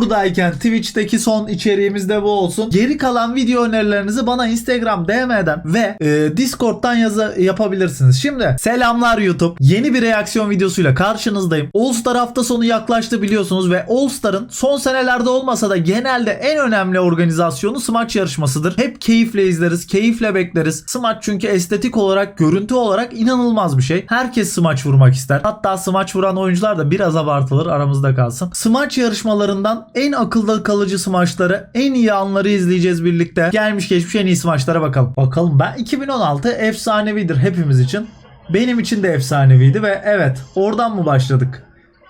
buradayken Twitch'teki son içeriğimiz de bu olsun. Geri kalan video önerilerinizi bana Instagram DM'den ve e, Discord'dan yazı yapabilirsiniz. Şimdi selamlar YouTube. Yeni bir reaksiyon videosuyla karşınızdayım. All Star hafta sonu yaklaştı biliyorsunuz ve All Star'ın son senelerde olmasa da genelde en önemli organizasyonu smaç yarışmasıdır. Hep keyifle izleriz, keyifle bekleriz. Smaç çünkü estetik olarak, görüntü olarak inanılmaz bir şey. Herkes smaç vurmak ister. Hatta smaç vuran oyuncular da biraz abartılır aramızda kalsın. Smaç yarışmalarından en akılda kalıcı smaçları, en iyi anları izleyeceğiz birlikte. Gelmiş geçmiş en iyi smaçlara bakalım. Bakalım ben 2016 efsanevidir hepimiz için. Benim için de efsaneviydi ve evet oradan mı başladık?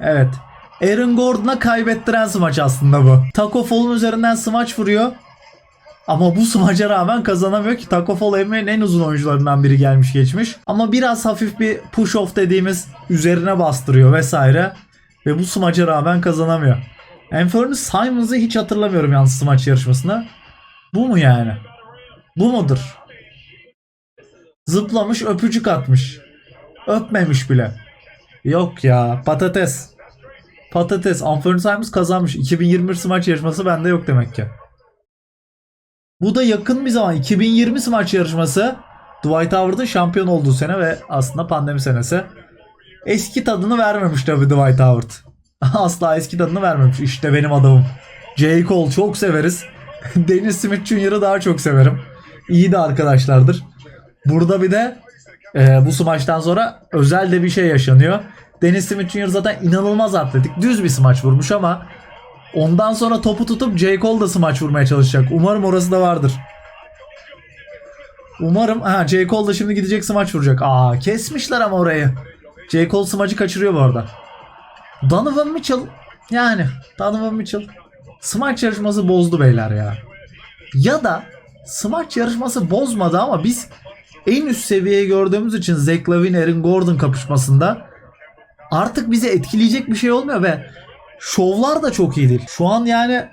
Evet. Aaron Gordon'a kaybettiren smaç aslında bu. Taco Fall'un üzerinden smaç vuruyor. Ama bu smaca rağmen kazanamıyor ki Taco Fall NBA'nin en uzun oyuncularından biri gelmiş geçmiş. Ama biraz hafif bir push off dediğimiz üzerine bastırıyor vesaire. Ve bu smaca rağmen kazanamıyor. Anthony Simons'ı hiç hatırlamıyorum yalnız smaç yarışmasında. Bu mu yani? Bu mudur? Zıplamış öpücük atmış. Öpmemiş bile. Yok ya patates. Patates. Anthony Simons kazanmış. 2021 smaç yarışması bende yok demek ki. Bu da yakın bir zaman. 2020 smaç yarışması. Dwight Howard'ın şampiyon olduğu sene ve aslında pandemi senesi. Eski tadını vermemiş tabii Dwight Howard. Asla eski tadını vermemiş. İşte benim adamım. J. Cole çok severiz. Dennis Smith Jr.'ı daha çok severim. İyi de arkadaşlardır. Burada bir de e, bu smaçtan sonra özel de bir şey yaşanıyor. Dennis Smith Jr. zaten inanılmaz atletik. Düz bir smaç vurmuş ama ondan sonra topu tutup J. Cole da smaç vurmaya çalışacak. Umarım orası da vardır. Umarım ha J. Cole da şimdi gidecek smaç vuracak. Aa kesmişler ama orayı. J. Cole smacı kaçırıyor bu arada. Donovan Mitchell yani Donovan Mitchell smaç yarışması bozdu beyler ya. Ya da smaç yarışması bozmadı ama biz en üst seviyeyi gördüğümüz için Zach Lavine, Aaron Gordon kapışmasında artık bizi etkileyecek bir şey olmuyor ve şovlar da çok iyi değil. Şu an yani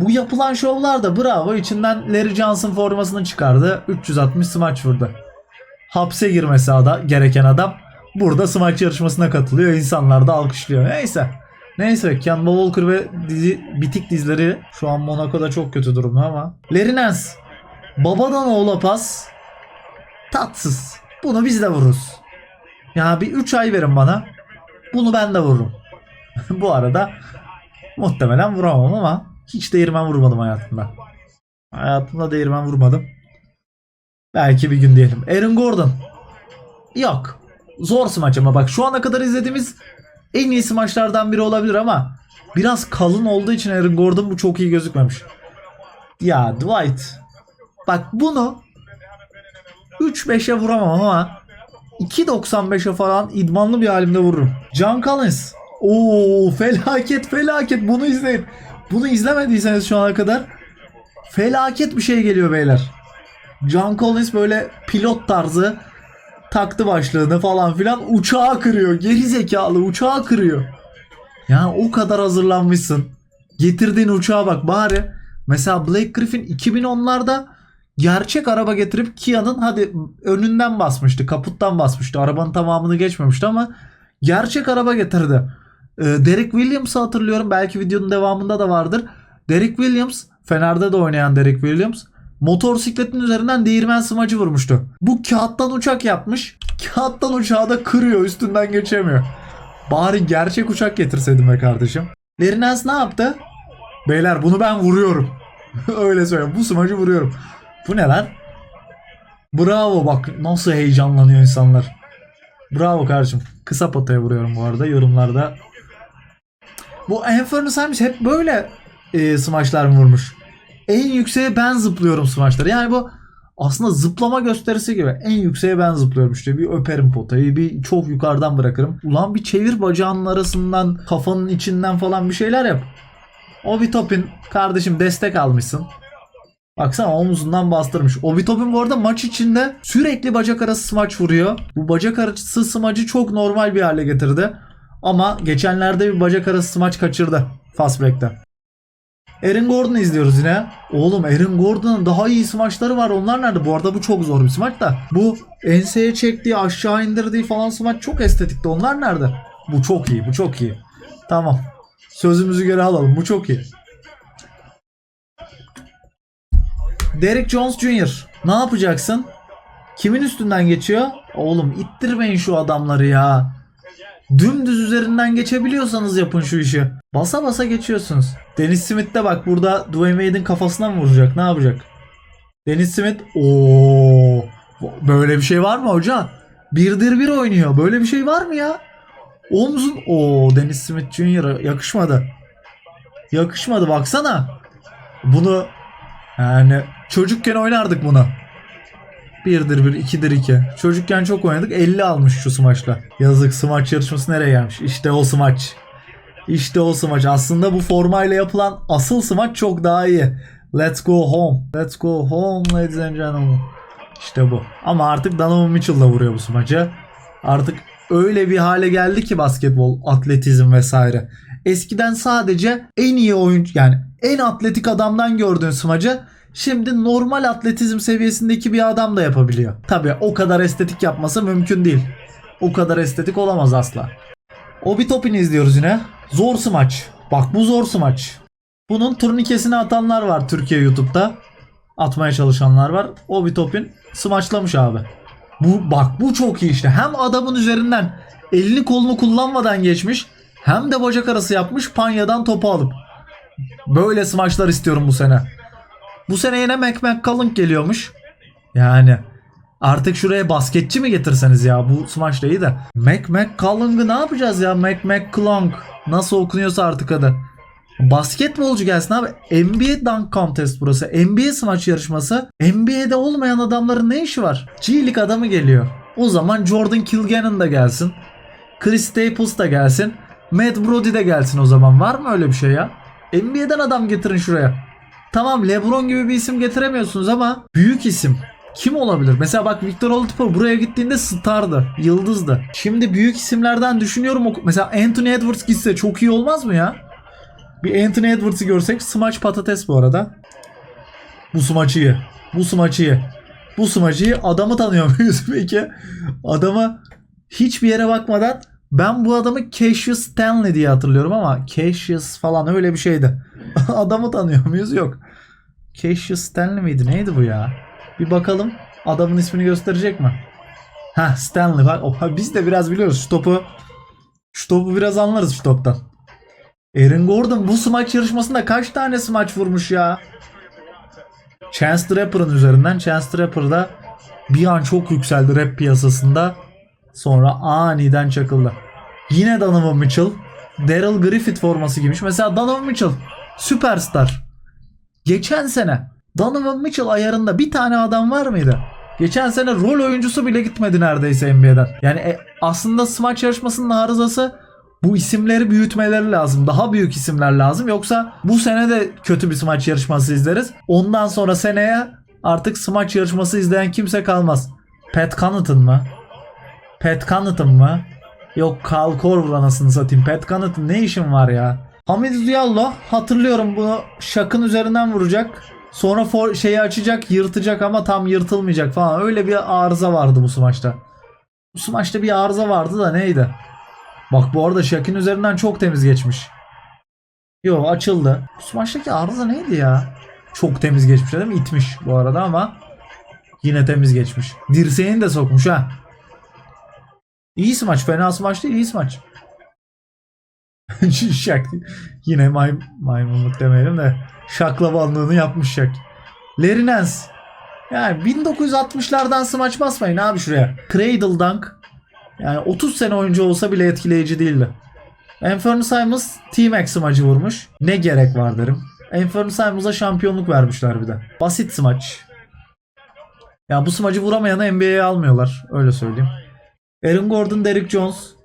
bu yapılan şovlar da bravo içinden Larry Johnson formasını çıkardı. 360 smaç vurdu. Hapse girmesi ada, gereken adam burada smaç yarışmasına katılıyor. İnsanlar da alkışlıyor. Neyse. Neyse Kemba Walker ve dizi, bitik dizleri şu an Monaco'da çok kötü durumda ama. Nance. Babadan oğula pas. Tatsız. Bunu biz de vururuz. Ya bir 3 ay verin bana. Bunu ben de vururum. Bu arada muhtemelen vuramam ama hiç değirmen vurmadım hayatımda. Hayatımda değirmen vurmadım. Belki bir gün diyelim. Aaron Gordon. Yok. Zor smaç ama bak şu ana kadar izlediğimiz en iyi smaçlardan biri olabilir ama biraz kalın olduğu için Aaron Gordon bu çok iyi gözükmemiş. Ya Dwight. Bak bunu 3-5'e vuramam ama 2.95'e falan idmanlı bir halimde vururum. John Collins. Oo felaket felaket bunu izleyin. Bunu izlemediyseniz şu ana kadar felaket bir şey geliyor beyler. John Collins böyle pilot tarzı taktı başlığını falan filan uçağı kırıyor. Geri zekalı uçağı kırıyor. Yani o kadar hazırlanmışsın. Getirdiğin uçağa bak bari. Mesela Blake Griffin 2010'larda gerçek araba getirip Kia'nın hadi önünden basmıştı. Kaputtan basmıştı. Arabanın tamamını geçmemişti ama gerçek araba getirdi. Ee, Derek Williams'ı hatırlıyorum. Belki videonun devamında da vardır. Derek Williams, Fener'de de oynayan Derek Williams motosikletin üzerinden değirmen smacı vurmuştu. Bu kağıttan uçak yapmış. Kağıttan uçağı da kırıyor. Üstünden geçemiyor. Bari gerçek uçak getirseydin be kardeşim. Nance ne yaptı? Beyler bunu ben vuruyorum. Öyle söyleyeyim. Bu smacı vuruyorum. Bu ne lan? Bravo bak nasıl heyecanlanıyor insanlar. Bravo kardeşim. Kısa potaya vuruyorum bu arada yorumlarda. Bu Anthony Simons hep böyle e, smaçlar mı vurmuş? En yükseğe ben zıplıyorum smaçları. Yani bu aslında zıplama gösterisi gibi. En yükseğe ben zıplıyorum işte. Bir öperim potayı, bir çok yukarıdan bırakırım. Ulan bir çevir bacağının arasından, kafanın içinden falan bir şeyler yap. Obi Topin kardeşim destek almışsın. Baksana omuzundan bastırmış. Obi Topin bu arada maç içinde sürekli bacak arası smaç vuruyor. Bu bacak arası smacı çok normal bir hale getirdi. Ama geçenlerde bir bacak arası smaç kaçırdı. Fast break'te. Aaron Gordon'u izliyoruz yine. Oğlum Aaron Gordon'ın daha iyi smaçları var. Onlar nerede? Bu arada bu çok zor bir smaç da. Bu enseye çektiği, aşağı indirdiği falan smaç çok estetikti. Onlar nerede? Bu çok iyi. Bu çok iyi. Tamam. Sözümüzü geri alalım. Bu çok iyi. Derek Jones Jr. Ne yapacaksın? Kimin üstünden geçiyor? Oğlum ittirmeyin şu adamları ya. Dümdüz üzerinden geçebiliyorsanız yapın şu işi. Basa basa geçiyorsunuz. Dennis Smith de bak burada Dwayne Wade'in kafasına mı vuracak? Ne yapacak? Dennis Smith ooo böyle bir şey var mı hoca? Birdir bir oynuyor. Böyle bir şey var mı ya? Omzun o Dennis Smith Jr. yakışmadı. Yakışmadı baksana. Bunu yani çocukken oynardık bunu. Birdir bir, ikidir iki. Çocukken çok oynadık. 50 almış şu smaçla. Yazık smaç yarışması nereye gelmiş? İşte o smaç. İşte o smaç. Aslında bu formayla yapılan asıl smaç çok daha iyi. Let's go home. Let's go home ladies and gentlemen. İşte bu. Ama artık Donovan Mitchell da vuruyor bu smaça. Artık öyle bir hale geldi ki basketbol, atletizm vesaire. Eskiden sadece en iyi oyuncu yani en atletik adamdan gördüğün smacı şimdi normal atletizm seviyesindeki bir adam da yapabiliyor. Tabi o kadar estetik yapması mümkün değil. O kadar estetik olamaz asla. Obi Topin'i izliyoruz yine. Zor smaç. Bak bu zor smaç. Bunun turnikesini atanlar var Türkiye YouTube'da. Atmaya çalışanlar var. Obi Topin smaçlamış abi. Bu bak bu çok iyi işte. Hem adamın üzerinden elini kolunu kullanmadan geçmiş hem de bacak arası yapmış panyadan topu alıp. Böyle smaçlar istiyorum bu sene. Bu sene yine Mac McCollum geliyormuş. Yani artık şuraya basketçi mi getirseniz ya bu smaç da iyi de. Mac McCollum'u ne yapacağız ya Mac McClung nasıl okunuyorsa artık adı. Basketbolcu gelsin abi. NBA Dunk Contest burası. NBA smaç yarışması. NBA'de olmayan adamların ne işi var? G-League adamı geliyor. O zaman Jordan Kilgannon da gelsin. Chris Staples da gelsin. Matt Brody de gelsin o zaman. Var mı öyle bir şey ya? NBA'den adam getirin şuraya. Tamam LeBron gibi bir isim getiremiyorsunuz ama büyük isim. Kim olabilir? Mesela bak Victor Oladipo buraya gittiğinde stardı, yıldızdı. Şimdi büyük isimlerden düşünüyorum. Mesela Anthony Edwards gitse çok iyi olmaz mı ya? Bir Anthony Edwards'ı görsek smaç patates bu arada. Bu smaç iyi. Bu smaç iyi. Bu smaç iyi. Adamı tanıyor muyuz peki? Adama hiçbir yere bakmadan ben bu adamı Cassius Stanley diye hatırlıyorum ama Cassius falan öyle bir şeydi. adamı tanıyor muyuz? Yok. Cassius Stanley miydi? Neydi bu ya? Bir bakalım. Adamın ismini gösterecek mi? Ha Stanley bak. Oha, biz de biraz biliyoruz şu topu. Şu topu biraz anlarız şu toptan. Aaron Gordon bu smaç yarışmasında kaç tane smaç vurmuş ya? Chance the Rapper'ın üzerinden Chance the Rapper da bir an çok yükseldi rap piyasasında. Sonra aniden çakıldı. Yine Donovan Mitchell. Daryl Griffith forması giymiş. Mesela Donovan Mitchell süperstar. Geçen sene Donovan Mitchell ayarında bir tane adam var mıydı? Geçen sene rol oyuncusu bile gitmedi neredeyse NBA'den. Yani e, aslında smaç yarışmasının arızası bu isimleri büyütmeleri lazım. Daha büyük isimler lazım. Yoksa bu sene de kötü bir smaç yarışması izleriz. Ondan sonra seneye artık smaç yarışması izleyen kimse kalmaz. Pat Connaughton mı? Pat Connaughton mı? Yok Kyle Korver anasını satayım. Pat Connaughton ne işin var ya? Hamid Diallo hatırlıyorum bunu şakın üzerinden vuracak. Sonra for, şeyi açacak yırtacak ama tam yırtılmayacak falan. Öyle bir arıza vardı bu smaçta. Bu smaçta bir arıza vardı da neydi? Bak bu arada Şak'ın üzerinden çok temiz geçmiş. Yo açıldı. Bu smaçtaki arıza neydi ya? Çok temiz geçmiş değil mi? İtmiş bu arada ama yine temiz geçmiş. Dirseğini de sokmuş ha. İyi smaç. Fena smaç değil. iyi smaç. Şak. Yine may maymunluk demeyelim de şaklabanlığını yapmış Şak. Nance. Yani 1960'lardan smaç basmayın abi şuraya. Cradle Dunk. Yani 30 sene oyuncu olsa bile etkileyici değildi. Anthony Simons T-Max smacı vurmuş. Ne gerek var derim. Anthony Simons'a şampiyonluk vermişler bir de. Basit smaç. Ya bu smacı vuramayanı NBA'ye almıyorlar. Öyle söyleyeyim. Aaron Gordon, Derrick Jones.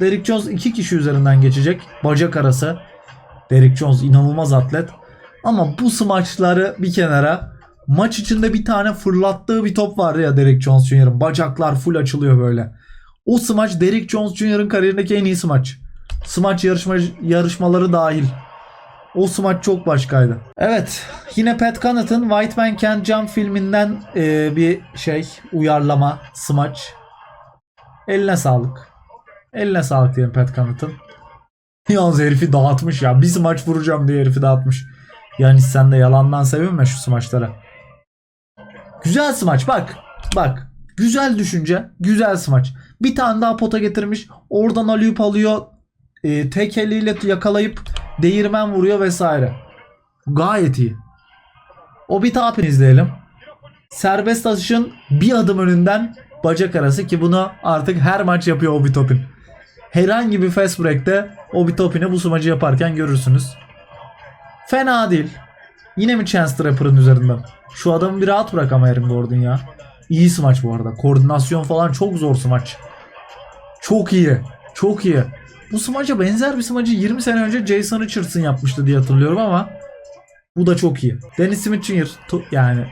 Derrick Jones iki kişi üzerinden geçecek. Bacak arası. Derrick Jones inanılmaz atlet. Ama bu smaçları bir kenara maç içinde bir tane fırlattığı bir top var ya Derrick Jones Jr.'ın. Bacaklar full açılıyor böyle. O smaç Derrick Jones Jr.'ın kariyerindeki en iyi smaç. Smaç yarışma, yarışmaları dahil. O smaç çok başkaydı. Evet. Yine Pat Connaughton White Man Can't Jump filminden e, bir şey uyarlama smaç. Eline sağlık. Eline sağlık diyelim Pat Connaughton. Yalnız herifi dağıtmış ya. Bir smaç vuracağım diye herifi dağıtmış. Yani sen de yalandan sevinme şu smaçlara. Güzel smaç bak. Bak. Güzel düşünce. Güzel smaç. Bir tane daha pota getirmiş. Oradan alüp alıyor. E, tek eliyle yakalayıp değirmen vuruyor vesaire. Gayet iyi. O bir tapin izleyelim. Serbest atışın bir adım önünden bacak arası ki bunu artık her maç yapıyor Obi Topin. Herhangi bir fast break'te Obi Topin'i bu smacı yaparken görürsünüz. Fena değil. Yine mi Chance the Rapper'ın üzerinden? Şu adamı bir rahat bırak ama Erin Gordon ya. İyi smaç bu arada. Koordinasyon falan çok zor smaç. Çok iyi. Çok iyi. Bu smaca benzer bir smacı 20 sene önce Jason Richardson yapmıştı diye hatırlıyorum ama bu da çok iyi. Dennis Smith Jr. yani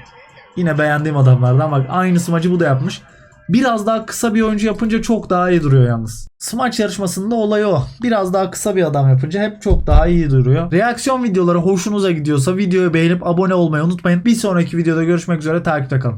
yine beğendiğim adamlardan bak aynı smacı bu da yapmış. Biraz daha kısa bir oyuncu yapınca çok daha iyi duruyor yalnız. Smaç yarışmasında olay o. Biraz daha kısa bir adam yapınca hep çok daha iyi duruyor. Reaksiyon videoları hoşunuza gidiyorsa videoyu beğenip abone olmayı unutmayın. Bir sonraki videoda görüşmek üzere takipte kalın.